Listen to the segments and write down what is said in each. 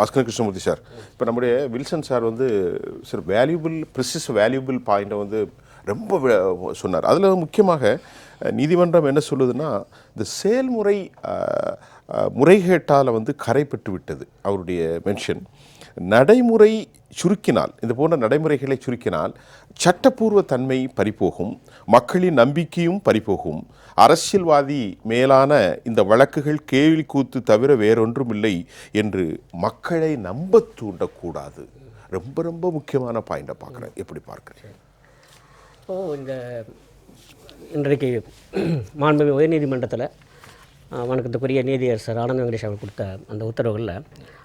Bhaskar Krishnamurthy sir. இப்போ நம்முடைய Wilson sir வந்து சார் வேல்யூபிள் ப்ரிசிஸ் வேல்யூபிள் பாயிண்ட்டை வந்து ரொம்ப சொன்னார். அதில் முக்கியமாக நீதிமன்றம் என்ன சொல்லுதுன்னா இந்த செயல்முறை முறைகேட்டால் வந்து கரைப்பட்டு விட்டது அவருடைய மென்ஷன் நடைமுறை சுருக்கினால் இது போன்ற நடைமுறைகளை சுருக்கினால் சட்டப்பூர்வ தன்மை பறிபோகும் மக்களின் நம்பிக்கையும் பறிபோகும். அரசியல்வாதி மேலான இந்த வழக்குகள் கேள்வி கூத்து தவிர வேறொன்றும் இல்லை என்று மக்களை நம்ப தூண்டக்கூடாது. ரொம்ப ரொம்ப முக்கியமான பாயிண்டை பார்க்குறேன். எப்படி பார்க்குறேன் இப்போ இந்த இன்றைக்கு மாண்புமிகு உயர்நீதிமன்றத்தில் வணக்கத்துக்குரிய நீதியரசர் ஆனந்த வெங்கடேஷ் அவர் கொடுத்த அந்த உத்தரவுகளில்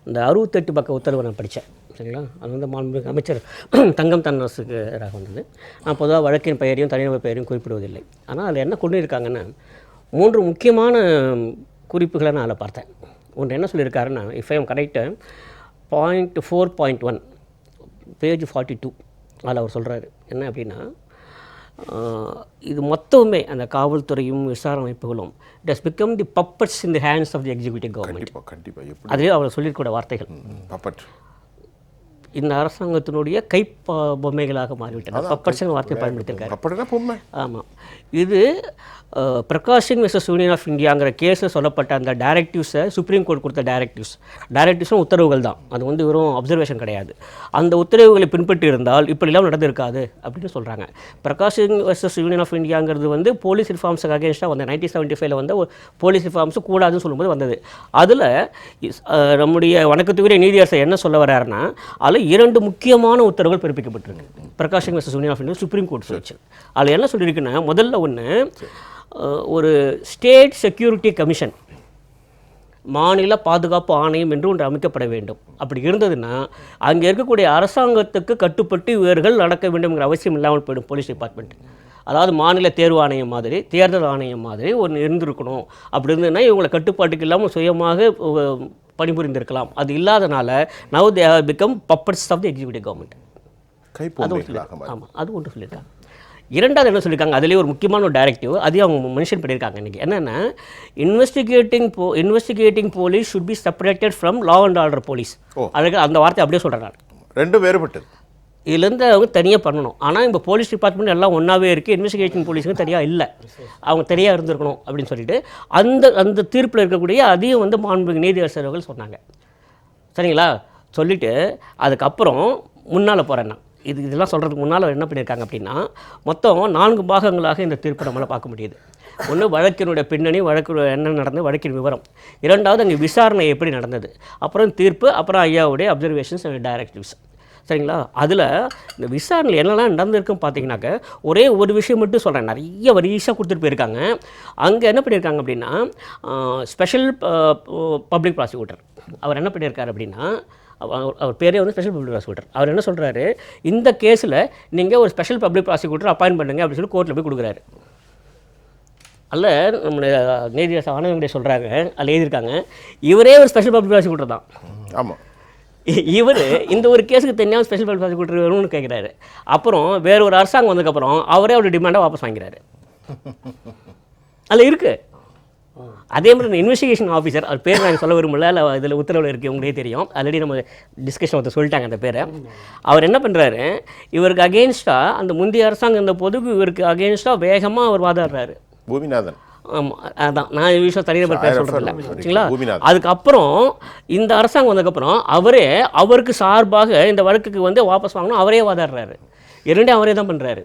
அந்த அறுபத்தெட்டு பக்க உத்தரவை நான் படித்தேன். சரிங்களா? அது வந்து மாண்புமிகு அமைச்சர் தங்கம் தன்னரசுக்கு எதிராக வந்தது. நான் பொதுவாக வழக்கின் பெயரையும் தனிநபர் பெயரையும் குறிப்பிடுவதில்லை. ஆனால் அதில் என்ன கொண்டு இருக்காங்கன்னா மூன்று முக்கியமான குறிப்புகளை நான் அதில் பார்த்தேன். ஒன்று என்ன சொல்லியிருக்காருன்னா if I am correct point four point one page forty two அதில் அவர் சொல்கிறாரு என்ன அப்படின்னா இது மொத்தமுமே அந்த காவல்துறையும் விசாரணை அமைப்புகளும் it has become the puppets in the hands of the executive government கண்டிப்பாக அதுவே அவர் சொல்லியிருக்கூட வார்த்தைகள். பப்பட் இந்த அரசாங்கத்தினுடைய கை பொம்மைகளாக மாறிவிட்டன. பப்பட்ஸ் வார்த்தையை பயன்படுத்தியிருக்காரு. ஆமாம் இது பிரகாஷிங் மிஸ்ஸஸ் யூனியன் ஆஃப் இந்தியாங்கிற கேஸில் சொல்லப்பட்ட அந்த டைரக்டிவ்ஸை சுப்ரீம் கோர்ட் கொடுத்த டைரக்டிவ்ஸ் டைரக்டிவ்ஸும் உத்தரவுகள் தான். அது வந்து வெறும் அப்சர்வேஷன் கிடையாது. அந்த உத்தரவுகளை பின்பற்றி இருந்தால் இப்படிலாம் நடந்திருக்காது அப்படின்னு சொல்கிறாங்க பிரகாஷிங் வர்சஸ் யூனியன் ஆஃப் இந்தியாங்கிறது வந்து போலீஸ் ரிஃபார்ம்ஸுக்கு அகேன்ஸ்டாக வந்து நைன்டீன் செவன்ட்டி ஃபைவ்ல வந்து போலீஸ் ரிஃபார்ம்ஸ் கூடாதுன்னு சொல்லும்போது வந்தது. அதில் நம்முடைய வணக்கத்துக்குரிய நீதியரசர் என்ன சொல்ல வர்றாருன்னா அதில் இரண்டு முக்கியமான உத்தரவுகள் பிறப்பிக்கப்பட்டிருக்கு. Prakash Singh versus union of India supreme court சொல்லிச்சு. அதில் என்ன சொல்லியிருக்குன்னா முதல்ல ஒன்று ஒரு ஸ்டேட் செக்யூரிட்டி கமிஷன் மாநில பாதுகாப்பு ஆணையம் என்று ஒன்று அமைக்கப்பட வேண்டும். அப்படி இருந்ததுன்னா அங்கே இருக்கக்கூடிய அரசாங்கத்துக்கு கட்டுப்பட்டு இவர்கள் நடக்க வேண்டும்ங்கிற அவசியம் இல்லாமல் போயிடும் போலீஸ் டிபார்ட்மெண்ட் அதாவது மாநில தேர்வு ஆணையம் மாதிரி தேர்தல் ஆணையம் மாதிரி ஒன்று இருந்திருக்கணும். அப்படி இருந்ததுன்னா இவங்களை கட்டுப்பாட்டுக்கு இல்லாமல் சுயமாக பணிபுரிந்திருக்கலாம். அது இல்லாதனால now they become puppets of the executive government மாறி. ஆமாம் அது ஒன்று சொல்லியிருக்காங்க. இரண்டாவது என்ன சொல்லியிருக்காங்க? அதுலேயே ஒரு முக்கியமான ஒரு டைரக்டிவ் அதையும் அவங்க மென்ஷன் பண்ணியிருக்காங்க இன்றைக்கி என்னென்னா இன்வெஸ்டிகேட்டிங் போ investigating police should be separated from law and order police. அதுக்கு அந்த வார்த்தை அப்படியே சொல்கிறேன் நான் ரெண்டும் வேறுபட்டது. இதுலேருந்து அவங்க தனியாக பண்ணணும். ஆனால் இப்போ போலீஸ் டிபார்ட்மெண்ட் எல்லாம் ஒன்றாவே இருக்குது இன்வெஸ்டிகேஷன் போலீஸுக்கு தனியாக இல்லை. அவங்க தனியாக இருந்திருக்கணும் அப்படின்னு சொல்லிட்டு அந்த அந்த தீர்ப்பில் இருக்கக்கூடிய அதையும் வந்து மாண்புமிகு நீதியரசர் அவர்கள் சொன்னாங்க. சரிங்களா? சொல்லிவிட்டு அதுக்கப்புறம் முன்னால் போகிறேன் நான். இது இதெல்லாம் சொல்கிறதுக்கு முன்னால் என்ன பண்ணியிருக்காங்க அப்படின்னா மொத்தம் நான்கு பாகங்களாக இந்த தீர்ப்பு நம்மளால் பார்க்க முடியுது. ஒன்று வழக்கினுடைய பின்னணி வழக்கு என்ன நடந்தது வழக்கின் விவரம். இரண்டாவது அங்கே விசாரணை எப்படி நடந்தது. அப்புறம் தீர்ப்பு அப்புறம் ஐயாவுடைய அப்சர்வேஷன்ஸ் அண்ட் டைரக்டிவ்ஸ் சரிங்களா? அதில் இந்த விசாரணையில் என்னெல்லாம் நடந்திருக்குன்னு பார்த்தீங்கன்னாக்க ஒரே ஒரு விஷயம் மட்டும் சொல்கிறேன் நிறைய வரிசாக கொடுத்துட்டு போயிருக்காங்க. அங்கே என்ன பண்ணியிருக்காங்க அப்படின்னா ஸ்பெஷல் பப்ளிக் ப்ராசிக்யூட்டர் அவர் என்ன பண்ணியிருக்காரு அப்படின்னா அவர் அவர் பேரே வந்து ஸ்பெஷல் பப்ளிக் ப்ராசிக்யூட்டர் அவர் என்ன சொல்கிறாரு இந்த கேஸில் நீங்கள் ஒரு ஸ்பெஷல் பப்ளிக் ப்ராசிக்யூட்டர் அப்பாயின்ட் பண்ணுங்க அப்படின்னு சொல்லி கோர்ட்டில் போய் கொடுக்குறாரு. அல்ல நம்முடைய நீதியரசர் ஆனந்த வெங்கடேஷ் சொல்கிறாங்க அதில் எழுதியிருக்காங்க இவரே ஒரு ஸ்பெஷல் பப்ளிக் ப்ராசிக்யூட்டர் தான். ஆமாம் இவர் இந்த ஒரு கேஸுக்கு தனியாக ஸ்பெஷல் பப்ளிக் ப்ராசிக்யூட்டர் வேணும்னு கேட்குறாரு அப்புறம் வேற ஒரு அரசாங்கம் வந்ததுக்கப்புறம் அவரே அவருடைய டிமாண்டை வாபஸ் வாங்கிறாரு அதில் இருக்கு. அதே மாதிரி இந்த இன்வெஸ்டிகேஷன் ஆஃபீஸர் அவர் பேர் நான் சொல்ல விரும்பல இல்லை இதில் உத்தரவில் இருக்குது உங்களுக்கே தெரியும். ஆல்ரெடி நம்ம டிஸ்கஷன் ஒருத்தர் சொல்லிட்டாங்க அந்த பேரை. அவர் என்ன பண்ணுறாரு இவருக்கு அகேன்ஸ்டாக அந்த முந்தைய அரசாங்கம் இருந்த போது இவருக்கு அகேன்ஸ்டாக வேகமாக அவர் வாதாடுறாரு. பூமிநாதன். ஆமாம் அதான். நான் விஷயம் தனிநபர் பேர் சொல்கிறேன் சரிங்களா. அதுக்கப்புறம் இந்த அரசாங்கம் வந்ததுக்கப்புறம் அவரே அவருக்கு சார்பாக இந்த வழக்குக்கு வந்து வாபஸ் வாங்கணும் அவரே வாதாடுறாரு. இரண்டே அவரே தான் பண்ணுறாரு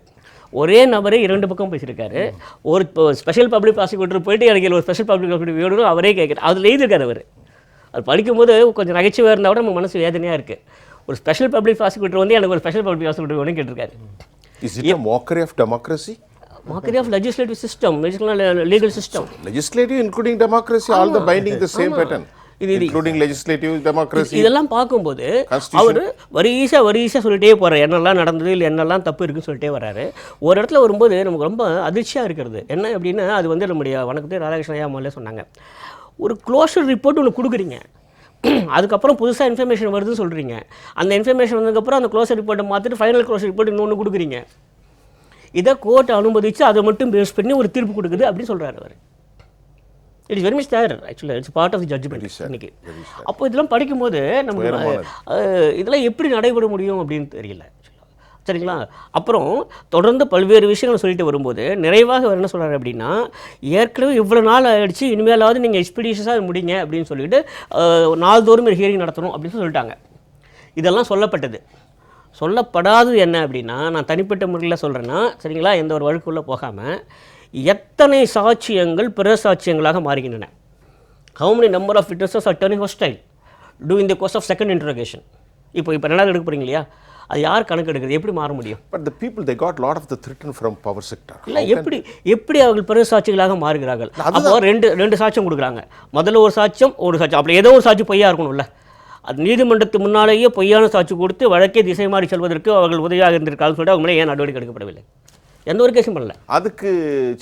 ஒரே நபரே இரண்டு பக்கம் பேசியிருக்காரு. ஒரு ஸ்பெஷல் பப்ளிக் ப்ராசிக்யூட்டர் போயிட்டு எனக்கு ஒரு ஸ்பெஷல் பப்ளிக் ப்ராசிக்யூட்டர் வேணும் அவரே கேட்குறாரு. அதில் எழுதியிருக்காரு அவர். அது படிக்கும்போது கொஞ்சம் நகைச்சுவையாக இருந்தால் கூட நம்ம மனசு வேதனையாக இருக்குது ஒரு ஸ்பெஷல் பப்ளிக் ப்ராசிக்யூட்டர் வந்து எனக்கு ஒரு ஸ்பெஷல் பப்ளிக் ப்ராசிக்யூட்டர் வேணும் கேட்டிருக்காரு. Is it mockery of democracy? Mockery of legislative system legal system legislative including democracy all the binding the same pattern. இது- including legislative democracy. இதெல்லாம் பார்க்கும்போது. அவர் வரிசை வரிசை சொல்லிட்டே போகிறார் என்னெல்லாம் நடந்தது இல்லை என்னெல்லாம் தப்பு இருக்குன்னு சொல்லிட்டே வராரு. ஒரு இடத்துல வரும்போது நமக்கு ரொம்ப அதிர்ச்சியாக இருக்கிறது. என்ன அப்படின்னா அது வந்து நம்முடைய வணக்கத்தை ராதாகிருஷ்ண ஐயா சொன்னாங்க. ஒரு க்ளோஷர் ரிப்போர்ட் ஒன்று கொடுக்குறீங்க. அதுக்கப்புறம் புதுசாக இன்ஃபர்மேஷன் வருதுன்னு சொல்கிறீங்க அந்த இன்ஃபர்மேஷன் வந்ததுக்கப்புறம் அந்த க்ளோஷர் ரிப்போர்ட்டை மாற்றிட்டு ஃபைனல் க்ளோஷர் ரிப்போர்ட் இன்னொன்று கொடுக்குறீங்க. இதை கோர்ட் அனுமதித்து அதை மட்டும் பேஸ் பண்ணி ஒரு தீர்ப்பு கொடுக்குது அப்படின்னு சொல்கிறாரு அவர். இட்ஸ் வெரி மச் தேர் ஆக்சுவலாக it's part of the judgement இன்னைக்கு. அப்போ இதெல்லாம் படிக்கும்போது நம்ம இதெல்லாம் எப்படி நடைபெற முடியும் அப்படின்னு தெரியல. சரிங்களா? அப்புறம் தொடர்ந்து பல்வேறு விஷயங்கள் சொல்லிட்டு வரும்போது நிறைவாக அவர் என்ன சொல்றாரு அப்படின்னா ஏற்கனவே இவ்வளோ நாள் ஆயிடுச்சு இனிமேலாவது நீங்கள் எக்ஸ்பீடிஷஸாக முடிங்க அப்படின்னு சொல்லிட்டு நாள்தோறும் ஹியரிங் நடத்தணும் அப்படின்னு சொல்லிட்டாங்க. இதெல்லாம் சொல்லப்பட்டது. சொல்லப்படாதது என்ன அப்படின்னா நான் தனிப்பட்ட முறையில் சொல்கிறேன்னா சரிங்களா? எந்த ஒரு வழக்குள்ளே போகாமல் எத்தனை சாட்சியங்கள் பிற சாட்சியங்களாக மாறுகின்றன? How many number of witnesses are turning hostile? During the course of second interrogation. இப்போ இப்போ ரெண்டாவது எடுக்க போறீங்க இல்லையா? அது யார் கணக்கு எடுக்கிறது எப்படி மாற முடியும்? But the people they got lot of the threaten from power sector இல்லை எப்படி எப்படி அவர்கள் பிற சாட்சிகளாக மாறுகிறார்கள்? அப்போ ரெண்டு ரெண்டு சாட்சியம் கொடுக்குறாங்க. முதல்ல ஒரு சாட்சியம் ஒரு சாட்சியம் அப்படி ஏதோ ஒரு சாட்சி பொய்யா இருக்கணும்ல. அது நீதிமன்றத்து முன்னாலேயே பொய்யான சாட்சி கொடுத்து வழக்கே திசை மாறி செல்வதற்கு அவர்கள் உதவியாக இருந்திருக்காங்கன்னு சொல்லிட்டு அவங்க மேலே ஏன் நடவடிக்கை எடுக்கப்படவில்லை? எந்த ஒரு கேஸும் பண்ணல. அதுக்கு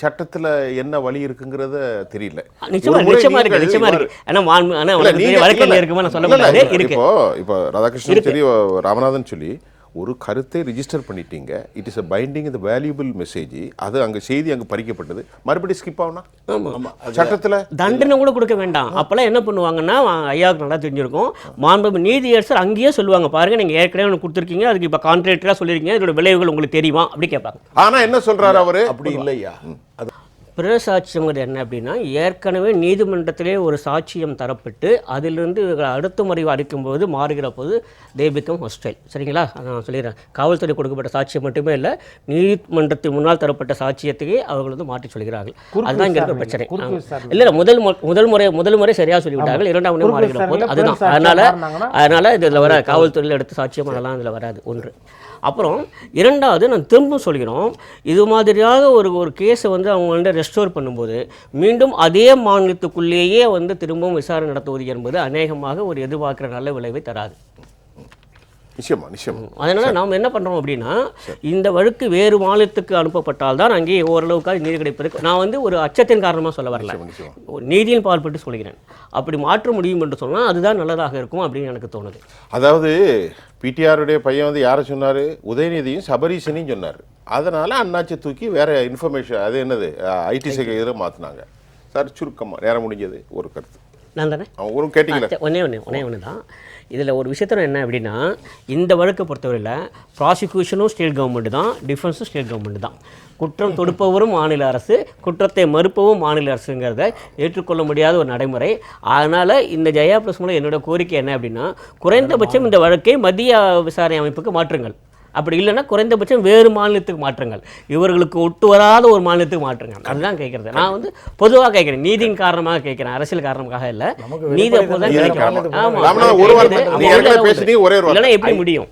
சட்டத்துல என்ன வழி இருக்குங்கிறத தெரியல. நிச்சயமா நிச்சயமா இருக்கு நிச்சயமா இருக்கு. ஏன்னா ஆனால் இல்ல, இருக்குமா நான் சொல்ல முடியாது. இருக்கு. இப்போ இப்போ ராதாகிருஷ்ணன் சரி ராமநாதன் சொல்லி ஒரு கருத்தை ரிஜிஸ்டர் பண்ணிட்டீங்க. இட் இஸ் அ பைண்டிங் இந்த வேல்யூபிள் மெசேஜ் அது அங்க செய்தி அங்க பறிக்கப்பட்டது. மறுபடியும் ஸ்கிப் ஆகுனா ஆமா. சட்டத்துல? தண்டனை கூட கொடுக்க வேண்டாம். அப்போல்லாம் என்ன பண்ணுவாங்கன்னா ஐயாவுக்கு நல்லா தெரிஞ்சிருக்கும். மாண்பு நீதியரசர் அங்கேயே சொல்லுவாங்க. பாருங்க நீங்க ஏற்கனவே ஒன்று கொடுத்துருக்கீங்க. அதுக்கு இப்போ கான்ட்ராக்டராக சொல்லியிருக்கீங்க. இதோட விளைவுகள் உங்களுக்கு தெரியுமா? அப்படி கேட்பாங்க. ஆனா என்ன சொல்றாரு அவரு? அப்படி இல்லையா? அது பிற சாட்சியங்கிறது என்ன அப்படின்னா ஏற்கனவே நீதிமன்றத்திலே ஒரு சாட்சியம் தரப்பட்டு அதிலிருந்து இவர்கள் அடுத்த முறை அடிக்கும்போது மாறுகிற போது தே பிகம் ஹொஸ்டைல் சரிங்களா? நான் சொல்லிடுறேன். காவல்துறை கொடுக்கப்பட்ட சாட்சியம் மட்டுமே இல்லை நீதிமன்றத்தின் முன்னால் தரப்பட்ட சாட்சியத்தையே அவர்கள் வந்து மாற்றி சொல்கிறார்கள். அதுதான் இங்கே இருக்கிற பிரச்சனை. இல்லை இல்லை முதல் முதல் முறை முதல் முறை சரியாக சொல்லிவிட்டார்கள். இரண்டாம் முறை மாறுகிற போது அதுதான். அதனால அதனால இதில் வர காவல்துறையில் எடுத்த சாட்சியம் அதெல்லாம் இதில் வராது. ஒன்று. அப்புறம் இரண்டாவது நான் திரும்பவும் சொல்கிறோம் இது மாதிரியாக ஒரு ஒரு கேஸை வந்து அவங்க வந்து ரெஸ்டோர் பண்ணும்போது மீண்டும் அதே மாநிலத்துக்குள்ளேயே வந்து திரும்பவும் விசாரணை நடத்துவது என்பது அநேகமாக ஒரு எதிர்பார்க்கிற நல்ல விளைவை தராது. நிச்சயமா நிச்சயமா. அதனால நாம் என்ன பண்ணுறோம் அப்படின்னா இந்த வழக்கு வேறு மாநிலத்துக்கு அனுப்பப்பட்டால் தான் அங்கே ஓரளவுக்காக நீதி கிடைப்பதற்கு நான் வந்து ஒரு அச்சத்தின் காரணமாக சொல்ல வரல. நீதியின் பால்பட்டு சொல்கிறேன். அப்படி மாற்ற முடியும் என்று சொன்னால் அதுதான் நல்லதாக இருக்கும் அப்படின்னு எனக்கு தோணுது. அதாவது பிடிஆருடைய பையன் வந்து யாரை சொன்னாரு? உதயநிதியும் சபரீசனையும் சொன்னார். அதனால அண்ணாச்சி தூக்கி வேற இன்ஃபர்மேஷன் அது என்னது? ஐடி செக இதில் மாற்றினாங்க சார் சுருக்கமா நேரம் முடிஞ்சது ஒரு கருத்து. நான் தானே? ஒரு கேட்டிங்களா? ஒன்று ஒன்றே ஒன்று தான். இதில் ஒரு விஷயத்தில் என்ன அப்படின்னா இந்த வழக்கை பொறுத்தவரையில் ப்ராசிக்யூஷனும் ஸ்டேட் கவர்மெண்ட் தான் டிஃபென்ஸும் ஸ்டேட் கவர்மெண்ட் தான். குற்றம் தொடுப்பவரும் மாநில அரசு குற்றத்தை மறுப்பவும் மாநில அரசுங்கிறத ஏற்றுக்கொள்ள முடியாத ஒரு நடைமுறை. அதனால் இந்த ஜெயா ப்ளஸ் மூலம் என்னோட கோரிக்கை என்ன அப்படின்னா குறைந்தபட்சம் இந்த வழக்கை மத்திய விசாரணை அமைப்புக்கு மாற்றுங்கள். அப்படி இல்லைன்னா குறைந்தபட்சம் வேறு மாநிலத்துக்கு மாற்றுங்கள். இவர்களுக்கு ஒட்டு வராத ஒரு மாநிலத்துக்கு மாற்றுங்கள். அதுதான் கேட்குறது. நான் வந்து பொதுவாக கேட்குறேன். நீதியின் காரணமாக கேட்குறேன். அரசியல் காரணமாக இல்லை. நீதி வெளிப்படையா அப்போ தான் நீதி கிடைக்கும் காரணத்துக்கு ஆமா. ராமநாதன் ஒரு வார்த்தை. இது- நீங்க ஏற்கனவே பேசுனீங்க, ஒரே ஒரு வார்த்தை. இல்லைன்னா எப்படி முடியும்?